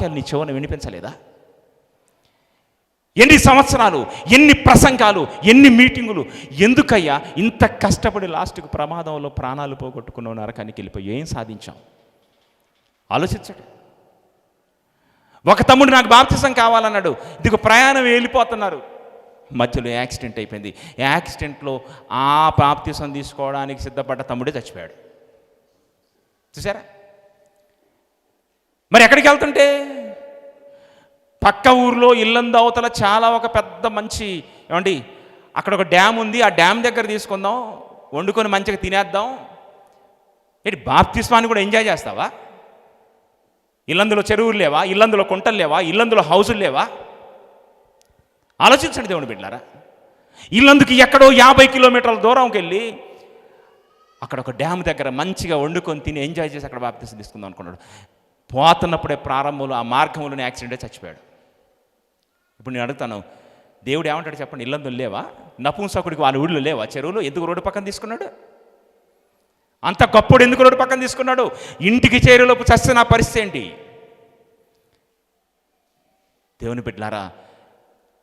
వాక్యాలు నీ చెవున వినిపించలేదా? ఎన్ని సంవత్సరాలు ఎన్ని ప్రసంగాలు ఎన్ని మీటింగులు ఎందుకయ్యా ఇంత కష్టపడి లాస్ట్కి ప్రమాదంలో ప్రాణాలు పోగొట్టుకున్న నరకానికి వెళ్ళిపోయి ఏం సాధించాం? ఆలోచించండి. ఒక తమ్ముడు నాకు బాప్తిసం కావాలన్నాడు. ఇదిగో ప్రయాణం వెళ్ళిపోతున్నారు. మధ్యలో యాక్సిడెంట్ అయిపోయింది. యాక్సిడెంట్లో ఆ బాప్తిసం తీసుకోవడానికి సిద్ధపడ్డ తమ్ముడే చచ్చిపోయాడు. చూసారా? మరి ఎక్కడికి వెళ్తుంటే? పక్క ఊర్లో ఇల్లందు అవతల చాలా ఒక పెద్ద మంచి ఏమండి అక్కడ ఒక డ్యామ్ ఉంది. ఆ డ్యామ్ దగ్గర తీసుకుందాం. వండుకొని మంచిగా తినేద్దాం. ఏంటి బాప్తిస్మాన్ని కూడా ఎంజాయ్ చేస్తావా? ఇల్లందులో చెరువులు లేవా? ఇల్లందులో కుంటలు లేవా? ఇల్లందులో హౌజులు లేవా? ఆలోచించండి దేవుని బిడ్డారా. ఇల్లందుకి ఎక్కడో యాభై కిలోమీటర్ల దూరంకి వెళ్ళి అక్కడ ఒక డ్యామ్ దగ్గర మంచిగా వండుకొని తిని ఎంజాయ్ చేసి అక్కడ బాప్తిస్ తీసుకుందాం అనుకున్నాడు. పోతున్నప్పుడే ప్రారంభంలో ఆ మార్గంలోనే యాక్సిడెంట్ చచ్చిపోయాడు. ఇప్పుడు నేను అడుగుతాను దేవుడు ఏమంటాడు చెప్పండి ఇల్లందులు లేవా? నపుంసకుడికి వాళ్ళ ఊళ్ళో లేవా? చెరువులో ఎందుకు రోడ్డు పక్కన తీసుకున్నాడు? అంత గొప్పడు ఎందుకు రోడ్డు పక్కన తీసుకున్నాడు? ఇంటికి చేరులోపు చస్తే నా పరిస్థితి ఏంటి? దేవుని బిడ్డలారా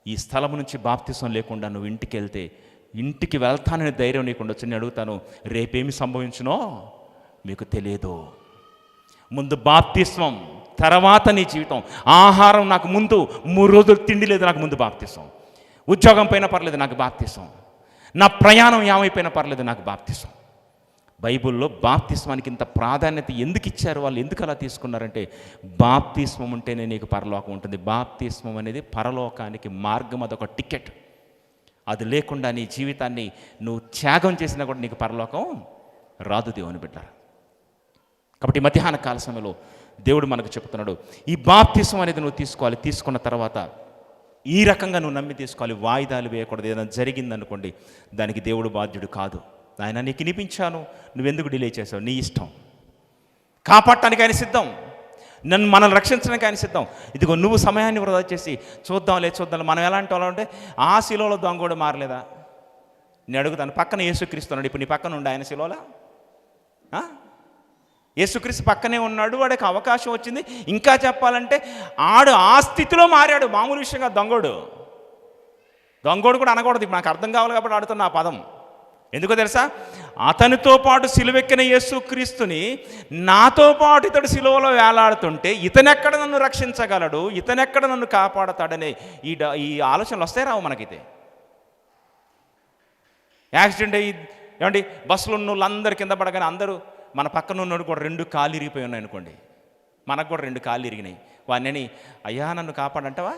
ఈ స్థలం నుంచి బాప్తిసం లేకుండా నువ్వు ఇంటికి వెళ్తే ఇంటికి వెళ్తానని ధైర్యం నీకుండా వచ్చి నేను అడుగుతాను రేపేమి సంభవించునో మీకు తెలియదు. ముందు బాప్తిస్వం తర్వాత నీ జీవితం. ఆహారం నాకు ముందు మూడు రోజులు తిండి లేదు నాకు ముందు బాప్తిస్వం. ఉద్యోగం పైన పర్లేదు నాకు బాప్తిస్వం. నా ప్రయాణం ఏమైపోయినా పర్లేదు నాకు బాప్తిస్వం. బైబిల్లో బాప్తిస్మానికి ఇంత ప్రాధాన్యత ఎందుకు ఇచ్చారు? వాళ్ళు ఎందుకు అలా తీసుకున్నారంటే బాప్తిస్మం ఉంటేనే నీకు పరలోకం ఉంటుంది. బాప్తిస్మం అనేది పరలోకానికి మార్గం అదొక టికెట్. అది లేకుండా నీ జీవితాన్ని నువ్వు త్యాగం చేసినా కూడా నీకు పరలోకం రాదు దేవుని బిడ్డారు. కాబట్టి ఈ మధ్యాహ్న కాల సమయంలో దేవుడు మనకు చెప్తున్నాడు ఈ బాప్తిసం అనేది నువ్వు తీసుకోవాలి తీసుకున్న తర్వాత ఈ రకంగా నువ్వు నమ్మి తీసుకోవాలి వాయిదాలు వేయకూడదు ఏదైనా జరిగిందనుకోండి దానికి దేవుడు బాధ్యుడు కాదు. ఆయన నీకు వినిపించాను నువ్వెందుకు డిలే చేసావు? నీ ఇష్టం. కాపాడటానికి ఆయన సిద్ధం. నన్ను మనల్ని రక్షించడానికి ఆయన సిద్ధం. ఇదిగో నువ్వు సమయాన్ని వృధా చేసి చూద్దాంలే చూద్దాం మనం ఎలాంటి వాళ్ళు అంటే ఆ శిలోలో దొంగ కూడా మారలేదా? నేను అడుగుతాను పక్కన యేసుక్రీస్తున్నాడు ఇప్పుడు నీ పక్కన ఉండే ఆయన శిలోలా? యేసుక్రీస్తు పక్కనే ఉన్నాడు వాడికి అవకాశం వచ్చింది. ఇంకా చెప్పాలంటే ఆడు ఆ స్థితిలో మారాడు మామూలు విషయంగా దొంగోడు. దొంగోడు కూడా అనకూడదు ఇప్పుడు నాకు అర్థం కావాలి కాబట్టి ఆడుతున్న ఆ పదం. ఎందుకో తెలుసా? అతనితో పాటు సిలువెక్కిన యేసుక్రీస్తుని నాతో పాటు ఇతడు సిలువలో వేలాడుతుంటే ఇతనెక్కడ నన్ను రక్షించగలడు ఇతనెక్కడ నన్ను కాపాడతాడనే ఈ డ- ఈ ఆలోచనలు వస్తాయి రావు మనకైతే. యాక్సిడెంట్ అయ్యి ఏమండి బస్సులో ఉన్న వాళ్ళందరూ కింద పడగానే అందరూ మన పక్కన ఉన్నోడు కూడా రెండు కాళ్ళు ఇరిగిపోయి ఉన్నాయి అనుకోండి. మనకు కూడా రెండు కాళ్ళు ఇరిగినాయి. వాడిని అయ్యా నన్ను కాపాడంటావా?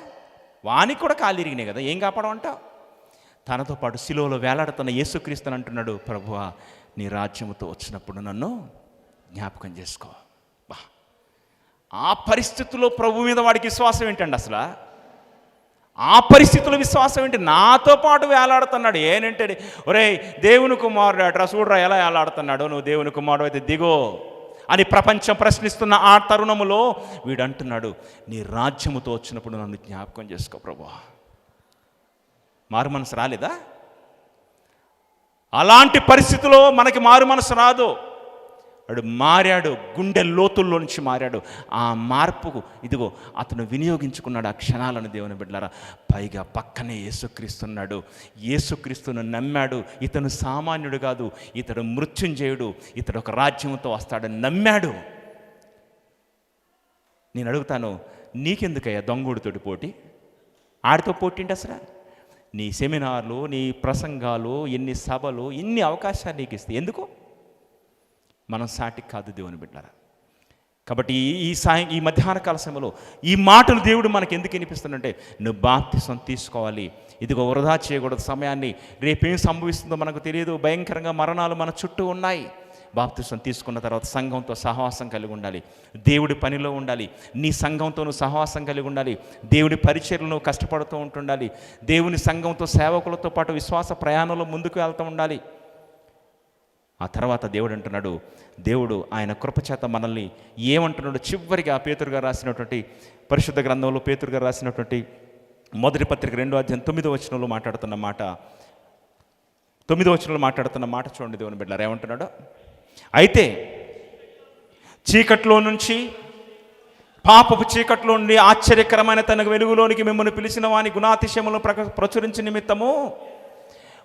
వానికి కూడా కాళ్ళు ఇరిగినాయి కదా ఏం కాపాడమంటావు? తనతో పాటు శిలోలో వేలాడుతున్న యేసుక్రీస్తుని అంటున్నాడు ప్రభువా నీ రాజ్యముతో వచ్చినప్పుడు నన్ను జ్ఞాపకం చేసుకో. బా. ఆ పరిస్థితుల్లో ప్రభు మీద వాడికి విశ్వాసం ఏంటండి అసలు? ఆ పరిస్థితుల విశ్వాసం ఏంటి? నాతో పాటు వేలాడుతున్నాడు. ఏనంటే ఒరే దేవుని కుమారుడు అట్రా చూడరా ఎలా వేలాడుతున్నాడు? నువ్వు దేవుని కుమారుడు అయితే దిగో అని ప్రపంచం ప్రశ్నిస్తున్న ఆ తరుణములో వీడు అంటున్నాడు నీ రాజ్యముతో వచ్చినప్పుడు నన్ను జ్ఞాపకం చేసుకో ప్రభా మారు మనసు రాలేదా? అలాంటి పరిస్థితిలో మనకి మారు మనసు రాదు. వాడు మారాడు గుండె లోతుల్లో నుంచి మారాడు. ఆ మార్పుకు ఇదిగో అతను వినియోగించుకున్నాడు ఆ క్షణాలను దేవుని బిడ్డలారా. పైగా పక్కనే యేసుక్రీస్తున్నాడు యేసుక్రీస్తును నమ్మాడు. ఇతను సామాన్యుడు కాదు. ఇతడు మృత్యుంజయుడు. ఇతడు ఒక రాజ్యంతో వస్తాడని నమ్మాడు. నేను అడుగుతాను నీకెందుకయ్యా దొంగోడితోటి పోటీ? ఆడితో పోటీ ఏంటి అసలు? నీ సెమినార్లు నీ ప్రసంగాలు ఎన్ని సభలు ఎన్ని అవకాశాలు నీకు ఇస్తాయి ఎందుకు? మనం సాటికి కాదు దేవుని బిడ్డారా. కాబట్టి ఈ- ఈ సాయం ఈ మధ్యాహ్న కాల సమయంలో ఈ మాటలు దేవుడు మనకి ఎందుకు వినిపిస్తుందంటే నువ్వు బాప్తిసం తీసుకోవాలి. ఇదిగో వృధా చేయకూడదు సమయాన్ని. రేపేం సంభవిస్తుందో మనకు తెలియదు. భయంకరంగా మరణాలు మన చుట్టూ ఉన్నాయి. బాప్తిసం తీసుకున్న తర్వాత సంఘంతో సహవాసం కలిగి ఉండాలి. దేవుడి పనిలో ఉండాలి. నీ సంఘంతో నువ్వు సహవాసం కలిగి ఉండాలి. దేవుడి పరిచయలను కష్టపడుతూ ఉంటుండాలి. దేవుని సంఘంతో సేవకులతో పాటు విశ్వాస ప్రయాణంలో ముందుకు వెళ్తూ ఉండాలి. ఆ తర్వాత దేవుడు అంటున్నాడు దేవుడు ఆయన కృపచేత మనల్ని ఏమంటున్నాడు చివరిగా పేతురుగా రాసినటువంటి పరిశుద్ధ గ్రంథంలో పేతురుగా రాసినటువంటి మొదటి పత్రిక రెండో అధ్యాయం తొమ్మిదో వచనంలో మాట్లాడుతున్న మాట తొమ్మిదో వచనంలో మాట్లాడుతున్న మాట చూడండి దేవుని బిడ్డారు ఏమంటున్నాడు? అయితే చీకట్లో నుంచి పాపపు చీకట్లో నుండి ఆశ్చర్యకరమైన తన వెలుగులోనికి మిమ్మల్ని పిలిచిన వాని గుణాతిశయములను ప్రక నిమిత్తము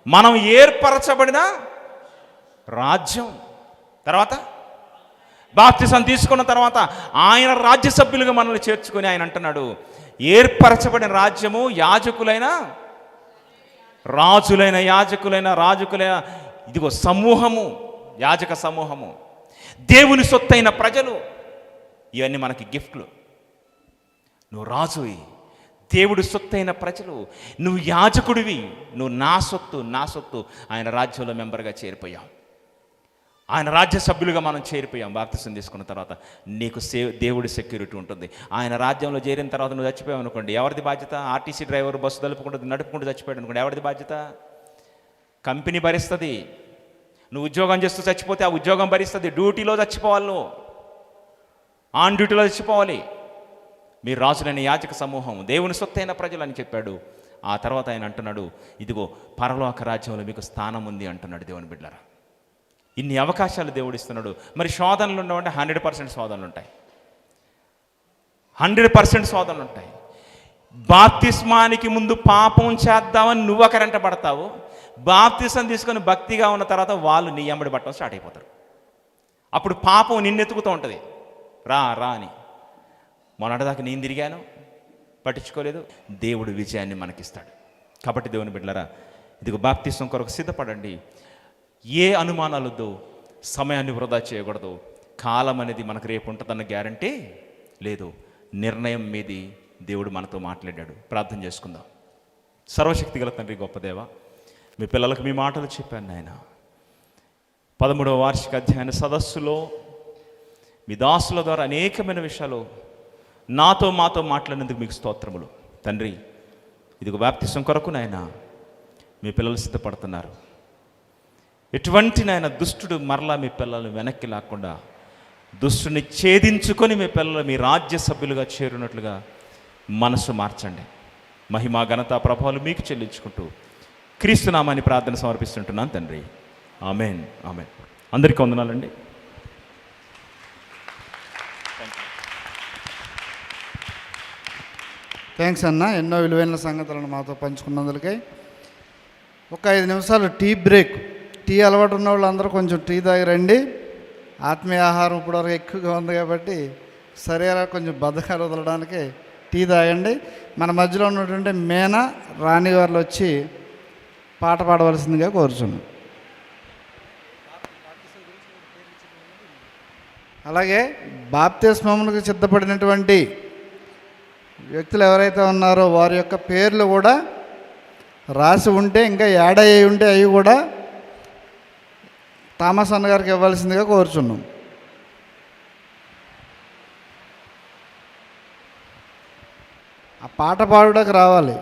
మనం ఏర్పరచబడిన రాజ్యం. తర్వాత? బాప్తిసం తీసుకున్న తర్వాత ఆయన రాజ్య సభ్యులుగా మనల్ని చేర్చుకొని ఆయన అంటున్నాడు ఏర్పరచబడిన రాజ్యము యాజకులైన రాజులైన యాజకులైన రాజుకులైన ఇదిగో సమూహము యాజక సమూహము. దేవుని సొత్తైన ప్రజలు ఇవన్నీ మనకి గిఫ్ట్లు. నువ్వు రాజువి దేవుడి సొత్తైన ప్రజలు నువ్వు యాజకుడివి నువ్వు నా సొత్తు నా సొత్తు ఆయన రాజ్యంలో మెంబర్గా చేరిపోయావు. ఆయన రాజ్య సభ్యులుగా మనం చేరిపోయాం బాప్తిసం తీసుకున్న తర్వాత. నీకు సే దేవుడి సెక్యూరిటీ ఉంటుంది. ఆయన రాజ్యంలో చేరిన తర్వాత నువ్వు చచ్చిపోయావు అనుకోండి. ఎవరిది బాధ్యత? ఆర్టీసీ డ్రైవర్ బస్సు తలుపుకుంటుంది నడుపుకుంటూ చచ్చిపోయాడు అనుకోండి. ఎవరిది బాధ్యత? కంపెనీ భరిస్తుంది. నువ్వు ఉద్యోగం చేస్తూ చచ్చిపోతే ఆ ఉద్యోగం భరిస్తుంది. డ్యూటీలో చచ్చిపోవాలి నువ్వు. ఆన్ డ్యూటీలో చచ్చిపోవాలి. మీరు రాజులైన యాచక సమూహం దేవుని సొత్తైన ప్రజలు అని చెప్పాడు. ఆ తర్వాత ఆయన అంటున్నాడు ఇదిగో పరలోక రాజ్యంలో మీకు స్థానం ఉంది అంటున్నాడు దేవుని బిడ్డరా ఇన్ని అవకాశాలు దేవుడు ఇస్తున్నాడు. మరి శోధనలు ఉండవంటే హండ్రెడ్ పర్సెంట్ శోధనలు ఉంటాయి. హండ్రెడ్ పర్సెంట్ శోధనలు ఉంటాయి. బాప్తిస్మానికి ముందు పాపం చేద్దామని నువ్వు ఒకరంట పడతావు. బాప్తిసం తీసుకొని భక్తిగా ఉన్న తర్వాత వాళ్ళు నీ ఎంబడి పట్టడం స్టార్ట్ అయిపోతారు. అప్పుడు పాపం నిన్నెత్తుకుతూ ఉంటుంది. రా రా అని. మొన్నటిదాకా నేను తిరిగాను. పట్టించుకోలేదు. దేవుడు విజయాన్ని మనకిస్తాడు. కాబట్టి దేవుని బిడ్డలరా ఇదిగో బాప్తిసం కొరకు సిద్ధపడండి. ఏ అనుమానాలు వద్దు సమయాన్ని వృధా చేయకూడదు. కాలం అనేది మనకు రేపు ఉంటుందన్న గ్యారంటీ లేదు. నిర్ణయం మీది దేవుడు మనతో మాట్లాడాడు. ప్రార్థన చేసుకుందాం. సర్వశక్తి గల తండ్రి గొప్పదేవ మీ పిల్లలకు మీ మాటలు చెప్పాను నాయన. పదమూడవ వార్షిక అధ్యయన సదస్సులో మీ దాసుల ద్వారా అనేకమైన విషయాలు నాతో మాతో మాట్లాడినందుకు మీకు స్తోత్రములు. తండ్రి ఇదిగో వ్యాప్తిసం కొరకు నాయన మీ పిల్లలు సిద్ధపడుతున్నారు. ఎటువంటి నాయన దుష్టుడు మరలా మీ పిల్లలు వెనక్కి లేకుండా దుష్టుని ఛేదించుకొని మీ పిల్లలు మీ రాజ్య సభ్యులుగా చేరినట్లుగా మనసు మార్చండి. మహిమా ఘనత ప్రభావాలు మీకు చెల్లించుకుంటూ క్రీస్తునామాన్ని ప్రార్థన సమర్పిస్తుంటున్నాను తండ్రి. Amen amen. అందరికీ వందనాలండి. థ్యాంక్స్ అన్న ఎన్నో విలువైన సంగతులను మాతో పంచుకున్నందుకై ఒక ఐదు నిమిషాలు టీ బ్రేక్. టీ అలవాటు ఉన్న వాళ్ళందరూ కొంచెం టీ తాగి రండి ఆత్మీయ ఆహారం ఇప్పటివరకు ఎక్కువగా ఉంది కాబట్టి శరీరా కొంచెం బద్ధకాలు వదలడానికి టీ తాగండి. మన మధ్యలో ఉన్నటువంటి మేనా రాణి గారు వచ్చి పాట పాడవలసిందిగా కోరుచున్నాం. అలాగే బాప్తిస్మములకు సిద్ధపడినటువంటి వ్యక్తులు ఎవరైతే ఉన్నారో వారి యొక్క పేర్లు కూడా రాసి ఉంటే ఇంకా యాడ్ అయ్యి ఉంటే అవి కూడా థామస్ అన్న గారికి ఇవ్వాల్సిందిగా కోరుచున్నాం. ఆ పాట పాడుటకు రావాలి.